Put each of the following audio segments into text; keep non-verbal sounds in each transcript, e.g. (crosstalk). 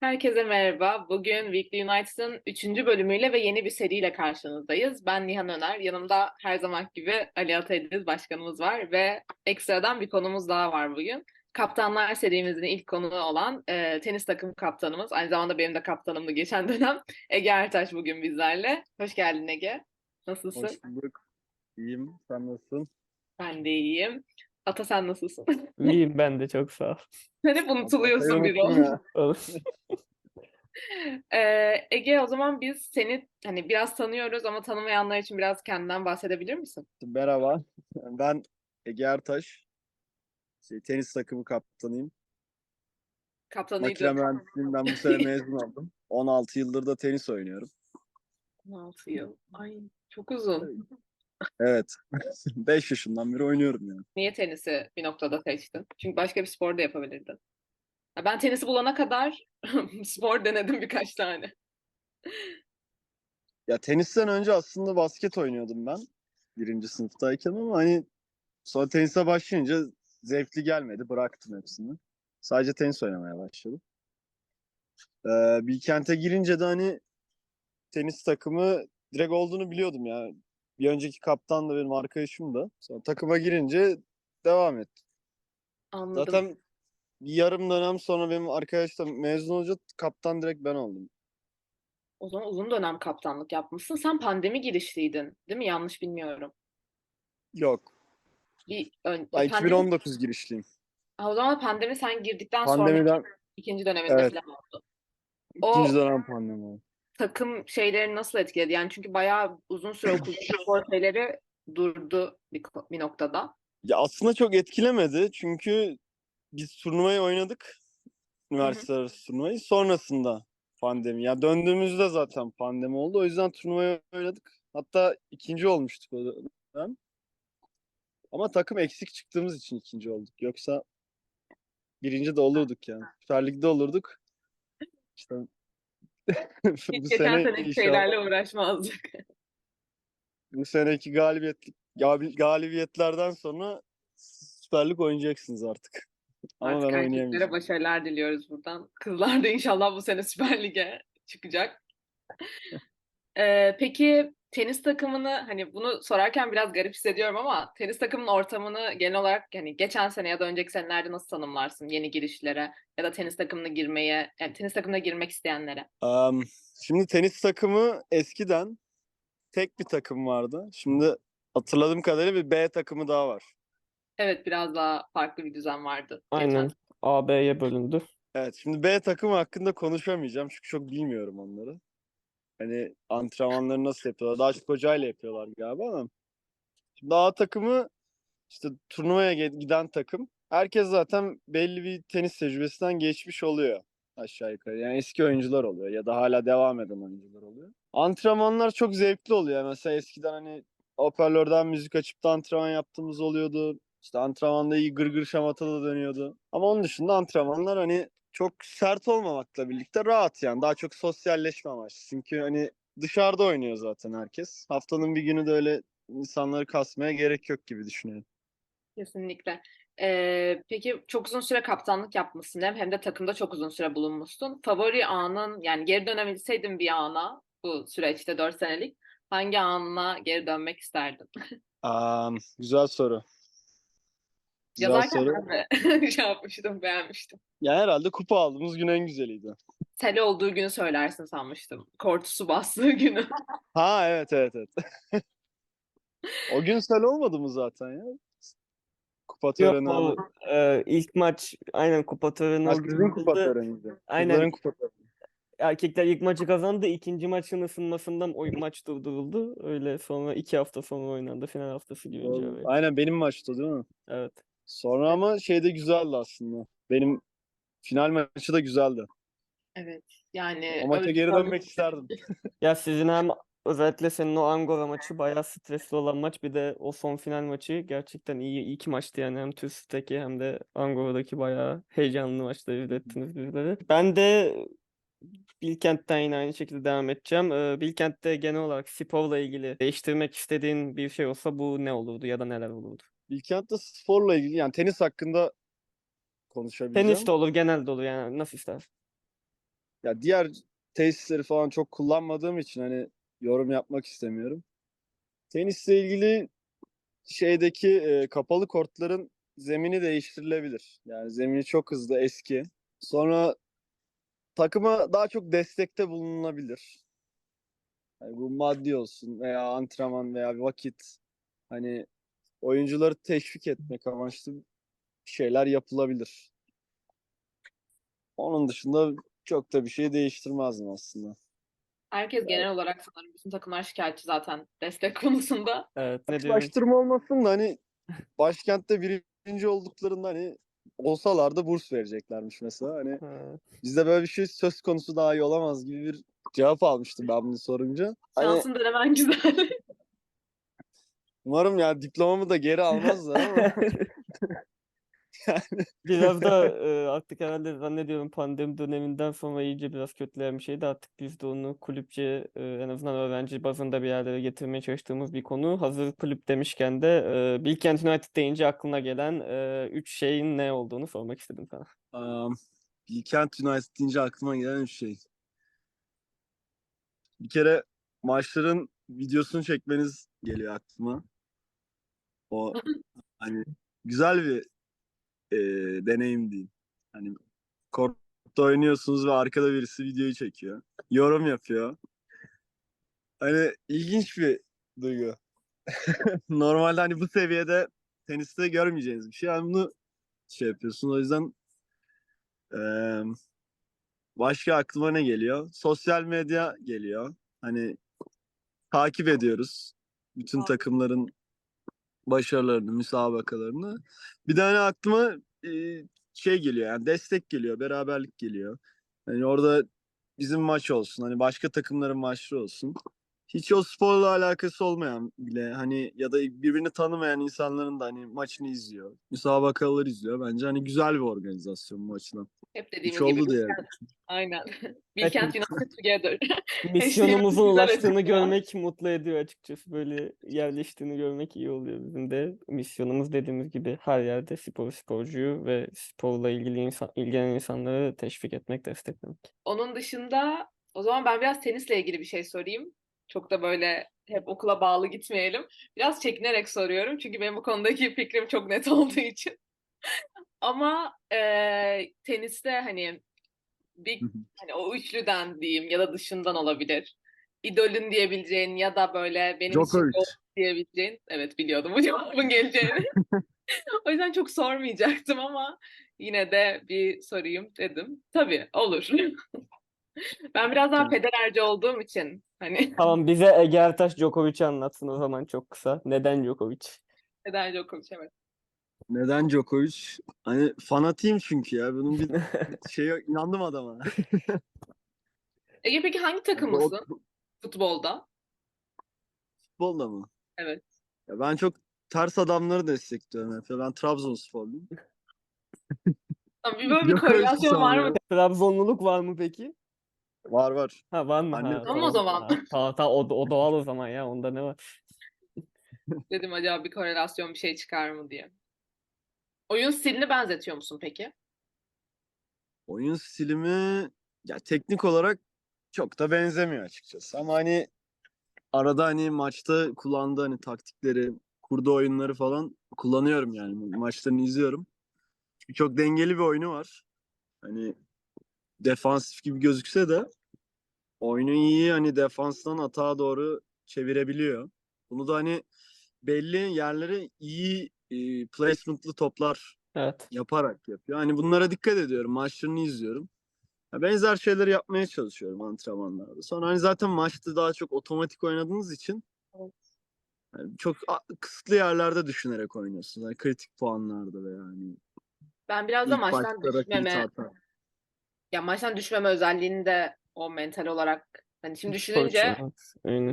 Herkese merhaba. Bugün Weekly United'ın 3. bölümüyle ve yeni bir seriyle karşınızdayız. Ben Nihan Öner. Yanımda her zaman gibi Ali Ataydiz başkanımız var ve ekstradan bir konumuz daha var bugün. Kaptanlar serimizin ilk konuğu olan e, tenis takım kaptanımız, aynı zamanda benim de kaptanımdı geçen dönem (laughs) Ege Ertaş bugün bizlerle. Hoş geldin Ege. Nasılsın? Hoş bulduk. İyiyim. Sen nasılsın? Ben de iyiyim. Ata sen nasılsın? İyiyim ben de çok sağ ol. Sen (laughs) hep unutuluyorsun Atayı bir unuttum ol. ya. Olur. (laughs) (laughs) Ee, Ege o zaman biz seni hani biraz tanıyoruz ama tanımayanlar için biraz kendinden bahsedebilir misin? Merhaba. Ben Ege Ertaş. Şey, tenis takımı kaptanıyım. Makine Kaptanıydı. mühendisliğinden bu sene (laughs) mezun oldum. 16 yıldır da tenis oynuyorum. 16 yıl. Ay çok uzun. Evet. 5 (laughs) yaşından beri oynuyorum yani. Niye tenisi bir noktada seçtin? Çünkü başka bir spor da yapabilirdin. Ben tenisi bulana kadar (laughs) spor denedim birkaç tane. Ya tenisten önce aslında basket oynuyordum ben. Birinci sınıftayken ama hani sonra tenise başlayınca zevkli gelmedi. Bıraktım hepsini. Sadece tenis oynamaya başladım. Ee, Bilkent'e girince de hani tenis takımı direkt olduğunu biliyordum ya. Bir önceki kaptan da benim arkadaşım da. Sonra takıma girince devam ettim. Anladım. Zaten yarım dönem sonra benim arkadaş da mezun olunca kaptan direkt ben oldum. O zaman uzun dönem kaptanlık yapmışsın. Sen pandemi girişliydin, değil mi? Yanlış bilmiyorum. Yok. Bir ön... Ben pandemi- 2019 girişliyim. Ha, o zaman pandemi sen girdikten sonra Pandemiden ikinci döneminde Evet. falan oldu. O- ikinci dönem pandemi oldu. takım şeyleri nasıl etkiledi? Yani çünkü bayağı uzun süre (laughs) okul spor şeyleri durdu bir, bir noktada. Ya aslında çok etkilemedi çünkü biz turnuvayı oynadık. Üniversite arası turnuvayı. Sonrasında pandemi. Ya döndüğümüzde zaten pandemi oldu. O yüzden turnuvayı oynadık. Hatta ikinci olmuştuk o dönem. Ama takım eksik çıktığımız için ikinci olduk. Yoksa birinci de olurduk yani. (laughs) Süper Lig'de olurduk. İşte (laughs) bu geçen sene seneki inşallah- şeylerle uğraşmazdık. (laughs) bu seneki galibiyet gal- galibiyetlerden sonra Süper Lig oynayacaksınız artık. Ama Artık ben erkeklere oynayamayacağım. başarılar diliyoruz buradan. (laughs) Kızlar da inşallah bu sene Süper Lig'e çıkacak. Ee, peki tenis takımını hani bunu sorarken biraz garip hissediyorum ama tenis takımının ortamını genel olarak yani geçen sene ya da önceki senelerde nasıl tanımlarsın yeni girişlere ya da tenis takımına girmeye yani tenis takımına girmek isteyenlere? Am, şimdi tenis takımı eskiden tek bir takım vardı. Şimdi hatırladığım kadarıyla bir B takımı daha var. Evet biraz daha farklı bir düzen vardı. geçen Aynen. AB'ye bölündü. Evet, şimdi B takımı hakkında konuşamayacağım çünkü çok bilmiyorum onları. Hani antrenmanları nasıl yapıyorlar? Daha çok hocayla yapıyorlar galiba ama. Şimdi A takımı işte turnuvaya giden takım. Herkes zaten belli bir tenis tecrübesinden geçmiş oluyor aşağı yukarı. Yani eski oyuncular oluyor ya da hala devam eden oyuncular oluyor. Antrenmanlar çok zevkli oluyor. Mesela eskiden hani hoparlörden müzik açıp da antrenman yaptığımız oluyordu. İşte antrenmanda iyi gırgır şamata da dönüyordu. Ama onun dışında antrenmanlar hani çok sert olmamakla birlikte rahat yani. Daha çok sosyalleşme amaçlı. Çünkü hani dışarıda oynuyor zaten herkes. Haftanın bir günü de öyle insanları kasmaya gerek yok gibi düşünüyorum. Kesinlikle. Ee, peki çok uzun süre kaptanlık yapmışsın hem hem de takımda çok uzun süre bulunmuşsun. Favori anın yani geri dönebilseydin bir ana bu süreçte 4 senelik hangi anına geri dönmek isterdin? (laughs) Aa, güzel soru. Yazarken soru. ben de (laughs) (laughs) şey yapmıştım, beğenmiştim. Ya herhalde kupa aldığımız gün en güzeliydi. Tel olduğu günü söylersin sanmıştım. Kortusu bastığı (laughs) günü. Ha evet evet evet. o gün sel olmadı mı zaten ya? Kupa Yok töreni. o oldu. e, ilk maç aynen kupa töreni Ha, o gün kupa töreniydi. Aynen. Kızların kupa töreni. Erkekler ilk maçı kazandı. ikinci maçın ısınmasından o maç durduruldu. Öyle sonra iki hafta sonra oynandı. Final haftası gibi. Aynen benim maçtı değil mi? Evet. Sonra ama şey de güzeldi aslında. Benim final maçı da güzeldi. Evet. Yani O maça geri dönmek isterdim. (laughs) (laughs) Ya sizin hem özellikle senin o Angora maçı bayağı stresli olan maç. Bir de o son final maçı gerçekten iyi iki maçtı yani. Hem TÜS'teki hem de Angora'daki bayağı heyecanlı maçları izlettiniz bizlere. Ben de Bilkent'ten yine aynı şekilde devam edeceğim. Ee, Bilkent'te genel olarak sporla ilgili değiştirmek istediğin bir şey olsa bu ne olurdu ya da neler olurdu? Bilkent'te sporla ilgili yani tenis hakkında konuşabileceğim. Tenis de olur, genel de olur yani nasıl istersen. ya diğer tesisleri falan çok kullanmadığım için hani yorum yapmak istemiyorum. Tenisle ilgili şeydeki e, kapalı kortların zemini değiştirilebilir. Yani zemini çok hızlı eski. Sonra takıma daha çok destekte bulunulabilir. Yani bu maddi olsun veya antrenman veya vakit hani oyuncuları teşvik etmek amaçlı şeyler yapılabilir. Onun dışında çok da bir şey değiştirmezdim aslında. Herkes genel olarak sanırım bütün takımlar şikayetçi zaten destek (laughs) konusunda. Evet ne diyorum? Baştırma olmasın da hani başkentte birinci olduklarında hani olsalar da burs vereceklermiş mesela. Hani Ha. bizde böyle bir şey söz konusu daha iyi olamaz gibi bir cevap almıştım ben bunu sorunca. Hani Şansın denemen güzel. (laughs) umarım ya diplomamı da geri almazlar ama (laughs) Biraz da (laughs) e, artık herhalde zannediyorum pandemi döneminden sonra iyice biraz kötüleyen bir şeydi. Artık biz de onu kulüpçe e, en azından öğrenci bazında bir yerlere getirmeye çalıştığımız bir konu. Hazır kulüp demişken de e, Bilkent United deyince aklına gelen e, üç şeyin ne olduğunu sormak istedim sana. um, Bilkent United deyince aklıma gelen bir şey. Bir kere maçların videosunu çekmeniz geliyor aklıma. O (laughs) hani güzel bir e, deneyim diyeyim. Hani kortta oynuyorsunuz ve arkada birisi videoyu çekiyor. Yorum yapıyor. Hani ilginç bir duygu. (laughs) Normalde hani bu seviyede teniste görmeyeceğiniz bir şey. Yani bunu şey yapıyorsun. O yüzden eee, başka aklıma ne geliyor? Sosyal medya geliyor. Hani takip ediyoruz. Bütün takımların başarılarını, müsabakalarını. Bir de hani aklıma şey geliyor yani destek geliyor, beraberlik geliyor. Hani orada bizim maç olsun, hani başka takımların maçları olsun. Hiç o sporla alakası olmayan bile hani ya da birbirini tanımayan insanların da hani maçını izliyor. Müsabakaları izliyor. Bence hani güzel bir organizasyon bu açıdan. Hep Hiç dediğimiz gibi oldu diye. Aynen. (laughs) Bilkent United Together. (laughs) Misyonumuzun ulaştığını görmek mutlu ediyor açıkçası. Böyle yerleştiğini görmek iyi oluyor bizim de. Misyonumuz dediğimiz gibi her yerde spor sporcuyu ve sporla ilgili insan, ilgilenen insanları teşvik etmek, desteklemek. Onun dışında o zaman ben biraz tenisle ilgili bir şey sorayım. Çok da böyle hep okula bağlı gitmeyelim. Biraz çekinerek soruyorum çünkü benim bu konudaki fikrim çok net (laughs) olduğu için. Ama eee, teniste hani bir hani o üçlüden diyeyim ya da dışından olabilir. İdolün diyebileceğin ya da böyle benim için Djokovic. gol diyebileceğin. Evet biliyordum bu (laughs) cevabın geleceğini. (laughs) O yüzden çok sormayacaktım ama yine de bir sorayım dedim. Tabii olur. (laughs) Ben biraz daha Tamam. Federerci olduğum için hani Tamam bize Ege Ertaş Djokovic'i anlatsın o zaman çok kısa. Neden Djokovic? Federer Djokovic evet. Neden Djokovic? Hani fanatiyim çünkü ya. Bunun bir (laughs) şeye inandım adama. (laughs) Ege peki hangi takımlısın futbolda? Futbolda mı? Evet. Ya ben çok ters adamları destekliyorum hep. Ben Trabzonsporluyum. Tamam, bir böyle bir Djokovic korelasyon var mı? Trabzonluluk var mı peki? Var var. Ha var mı? Annem Ha, Tamam o zaman. Ha, ta, ta, o, o doğal o zaman ya onda ne var? (laughs) Dedim acaba bir korelasyon bir şey çıkar mı diye. Oyun stilini benzetiyor musun peki? Oyun stilimi ya teknik olarak çok da benzemiyor açıkçası. Ama hani arada hani maçta kullandığı hani taktikleri, kurduğu oyunları falan kullanıyorum yani. Maçlarını izliyorum. Çünkü çok dengeli bir oyunu var. Hani defansif gibi gözükse de oyunu iyi hani defanstan atağa doğru çevirebiliyor. Bunu da hani belli yerlere iyi e, placement'lı toplar Evet. yaparak yapıyor. Hani bunlara dikkat ediyorum. Maçlarını izliyorum. Ya benzer şeyleri yapmaya çalışıyorum antrenmanlarda. Sonra hani zaten maçta daha çok otomatik oynadığınız için Evet. yani çok a- kısıtlı yerlerde düşünerek oynuyorsunuz. Yani kritik puanlarda ve yani Ben biraz da maçtan düşmeme. Ya maçtan düşmeme özelliğini de o mental olarak Hani şimdi düşününce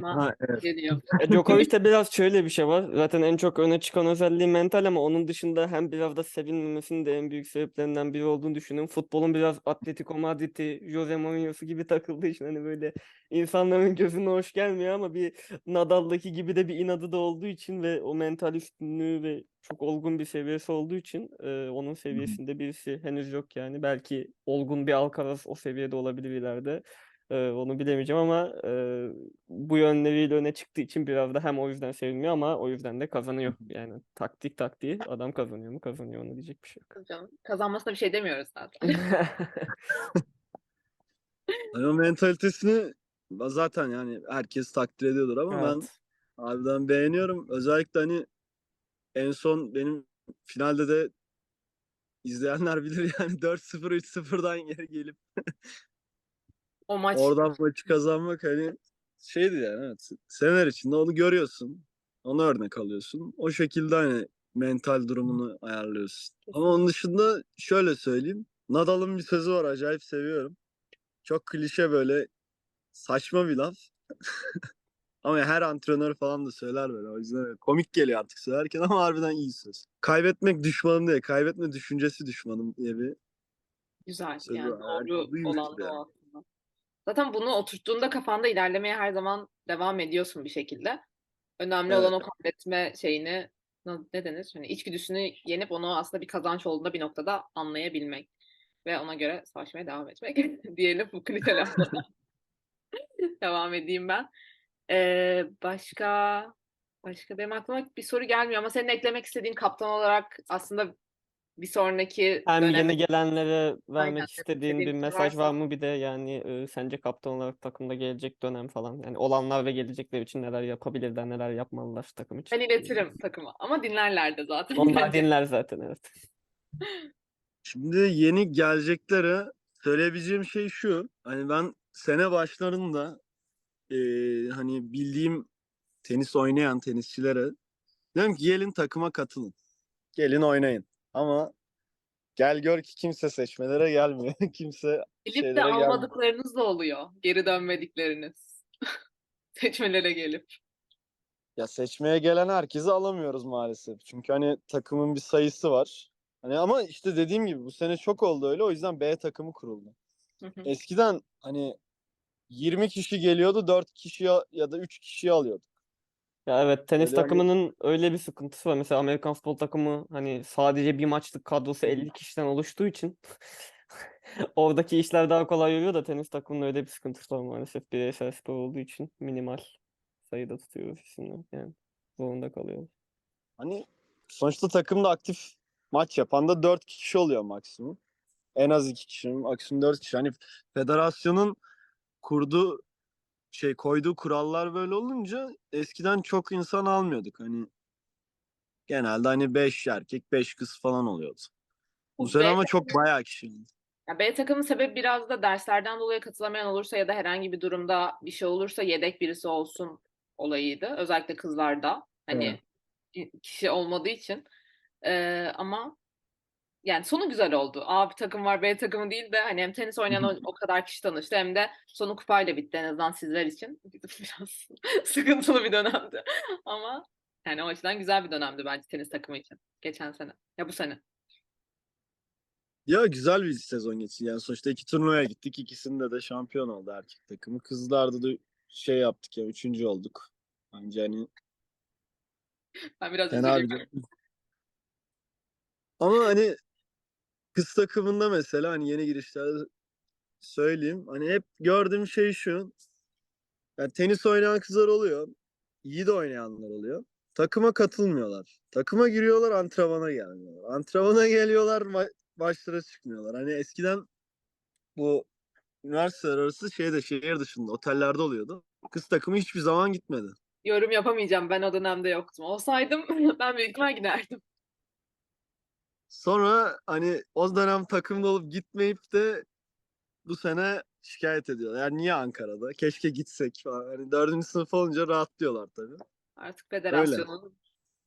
Ha, evet. geliyor. E, Djokovic'te biraz şöyle bir şey var. Zaten en çok öne çıkan özelliği mental ama onun dışında hem biraz da sevilmemesinin de en büyük sebeplerinden biri olduğunu düşünüyorum. Futbolun biraz Atletico Madrid'i, Jose Mourinho'su gibi takıldığı için hani böyle insanların gözüne hoş gelmiyor ama bir Nadal'daki gibi de bir inadı da olduğu için ve o mental üstünlüğü ve çok olgun bir seviyesi olduğu için e, onun seviyesinde birisi henüz yok yani. Belki olgun bir Alcaraz o seviyede olabilir ileride. Ee, onu bilemeyeceğim ama e, bu yönleriyle öne çıktığı için biraz da hem o yüzden sevilmiyor ama o yüzden de kazanıyor. Yani taktik taktiği adam kazanıyor mu kazanıyor onu diyecek bir şey yok. Canım, kazanmasına bir şey demiyoruz zaten. (laughs) Hani o mentalitesini zaten yani herkes takdir ediyordur ama ben Evet. harbiden beğeniyorum. Özellikle hani en son benim finalde de izleyenler bilir yani (laughs) 4-0 3-0'dan geri gelip O maç oradan maçı kazanmak hani şeydi yani evet. Seneler içinde onu görüyorsun. Onu örnek alıyorsun. O şekilde hani mental durumunu ayarlıyorsun. Ama onun dışında şöyle söyleyeyim. Nadal'ın bir sözü var acayip seviyorum. Çok klişe böyle saçma bir laf. (laughs) Ama her antrenör falan da söyler böyle. O yüzden komik geliyor artık söylerken ama harbiden iyi söz. Kaybetmek düşmanım diye, kaybetme düşüncesi düşmanım diye bir güzel. Sözü Yani var. Doğru duymuştur olan da yani. o. Zaten bunu oturttuğunda kafanda ilerlemeye her zaman devam ediyorsun bir şekilde. Önemli olan o kaybetme şeyini ne denir? Hani içgüdüsünü yenip onu aslında bir kazanç olduğunda bir noktada anlayabilmek ve ona göre savaşmaya devam etmek (laughs) diyelim bu klişe. (laughs) Devam edeyim ben. Ee, başka başka benim aklıma bir soru gelmiyor ama senin eklemek istediğin kaptan olarak aslında bir sonraki Hem dönem yeni gelenlere Aynen, vermek istediğin bir istediğin bir mesaj var varsa. mı? Bir de yani e, sence kaptan olarak takımda gelecek dönem falan. Yani olanlar ve gelecekler için neler yapabilirler, neler yapmalılar takım için. ben iletirim takıma ama dinlerler de zaten Onlar bence. dinler zaten evet. Şimdi yeni geleceklere söyleyebileceğim şey şu. Hani ben sene başlarında eee, hani bildiğim tenis oynayan tenisçilere dedim ki gelin takıma katılın. Gelin oynayın. Ama gel gör ki kimse seçmelere gelmiyor. (laughs) kimse Gelip de şeylere gelmiyor. almadıklarınız da oluyor. Geri dönmedikleriniz. (laughs) Seçmelere gelip. Ya seçmeye gelen herkesi alamıyoruz maalesef. Çünkü hani takımın bir sayısı var. Hani ama işte dediğim gibi bu sene çok oldu öyle. O yüzden B takımı kuruldu. Hı hı. Eskiden hani 20 kişi geliyordu 4 kişi ya ya da 3 kişi alıyordu. Ya evet tenis Öyle hani- takımının öyle bir sıkıntısı var. Mesela Amerikan futbol takımı hani sadece bir maçlık kadrosu 50 kişiden oluştuğu için (laughs) oradaki işler daha kolay yürüyor da tenis takımının öyle bir sıkıntısı var maalesef. Bireysel spor olduğu için minimal sayıda tutuyoruz isimler. Yani zorunda kalıyoruz. Hani sonuçta takımda aktif maç yapan da 4 kişi oluyor maksimum. En az 2 kişi, maksimum 4 kişi. Hani federasyonun kurduğu şey koyduğu kurallar böyle olunca eskiden çok insan almıyorduk. Hani genelde hani 5 erkek 5 kız falan oluyordu. Bu sene ama çok bayağı kişi. Ya B takımın sebebi biraz da derslerden dolayı katılamayan olursa ya da herhangi bir durumda bir şey olursa yedek birisi olsun olayıydı. Özellikle kızlarda. Hani kişi olmadığı için. Ee, ama yani sonu güzel oldu. A bir takım var B takımı değil de hani hem tenis oynayan o, o kadar kişi tanıştı hem de sonu kupayla bitti en azından sizler için. (laughs) Biraz sıkıntılı bir dönemdi. Ama yani o açıdan güzel bir dönemdi bence tenis takımı için. Geçen sene. Ya bu sene. Ya güzel bir sezon geçti. Yani sonuçta iki turnuvaya gittik. İkisinde de şampiyon oldu erkek takımı. Kızlarda da şey yaptık ya. Üçüncü olduk. Bence hani Ben biraz fena üzüleyim. bir Ama hani kız takımında mesela hani yeni girişlerde söyleyeyim. Hani hep gördüğüm şey şu. Yani tenis oynayan kızlar oluyor. İyi de oynayanlar oluyor. Takıma katılmıyorlar. Takıma giriyorlar antrenmana gelmiyorlar. Antrenmana geliyorlar ma- maçlara çıkmıyorlar. Hani eskiden bu üniversiteler arası şeyde şehir dışında otellerde oluyordu. Kız takımı hiçbir zaman gitmedi. Yorum yapamayacağım. Ben o dönemde yoktum. Olsaydım (laughs) ben büyük giderdim. Sonra hani o dönem takımda olup gitmeyip de bu sene şikayet ediyorlar. Yani niye Ankara'da? Keşke gitsek falan. Hani dördüncü sınıf olunca rahatlıyorlar tabii. Artık federasyonun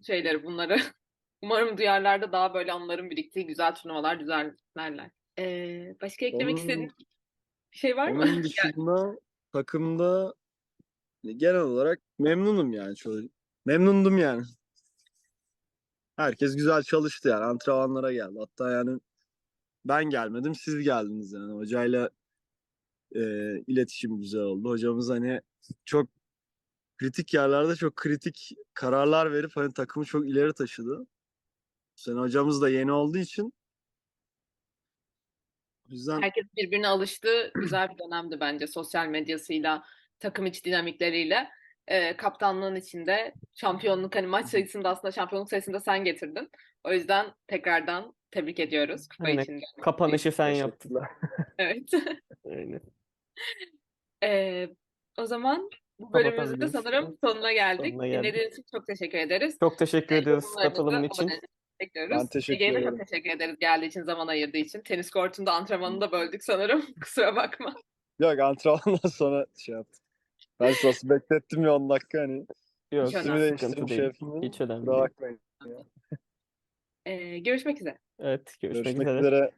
şeyleri bunları. (laughs) Umarım duyarlar da daha böyle anıların biriktiği güzel turnuvalar düzenlerler. Ee, başka eklemek Onun- istediğin bir şey var mı? Onun (laughs) dışında takımda genel olarak memnunum yani. Çoğu, memnundum yani. Herkes güzel çalıştı yani. Antrenmanlara geldi. Hatta yani ben gelmedim siz geldiniz yani. Hocayla e, iletişim güzel oldu. Hocamız hani çok kritik yerlerde çok kritik kararlar verip hani takımı çok ileri taşıdı. Sen hocamız da yeni olduğu için yüzden Herkes birbirine alıştı. Güzel bir dönemdi bence sosyal medyasıyla, takım içi dinamikleriyle. Ee, kaptanlığın içinde şampiyonluk hani maç sayısında aslında şampiyonluk sayısında sen getirdin. O yüzden tekrardan tebrik ediyoruz kupa Aynen. için. Kapanışı sen teşekkürler. (laughs) Evet. Aynen. (laughs) Ee, o zaman bu bölümümüzün de Kapatabiliriz. sanırım sonuna geldik. Sonuna geldik. Dinlediğiniz için çok teşekkür ederiz. Çok teşekkür ediyoruz katılımın için. bekliyoruz. Ben teşekkür Ege'ye de ederim. çok teşekkür ederiz geldiği için, zaman ayırdığı için. Tenis kortunda antrenmanını da böldük sanırım. (laughs) Kusura bakma. Yok antrenmandan sonra şey yaptım. Ben nasıl beklettim ya 10 dakika hani. Yok, Hiç önemli sıkıntı değil. yapayım. Hiç önemli Kusura değil. bakmayın. Ee, görüşmek üzere. Evet, görüşmek Görüşmek üzere. üzere.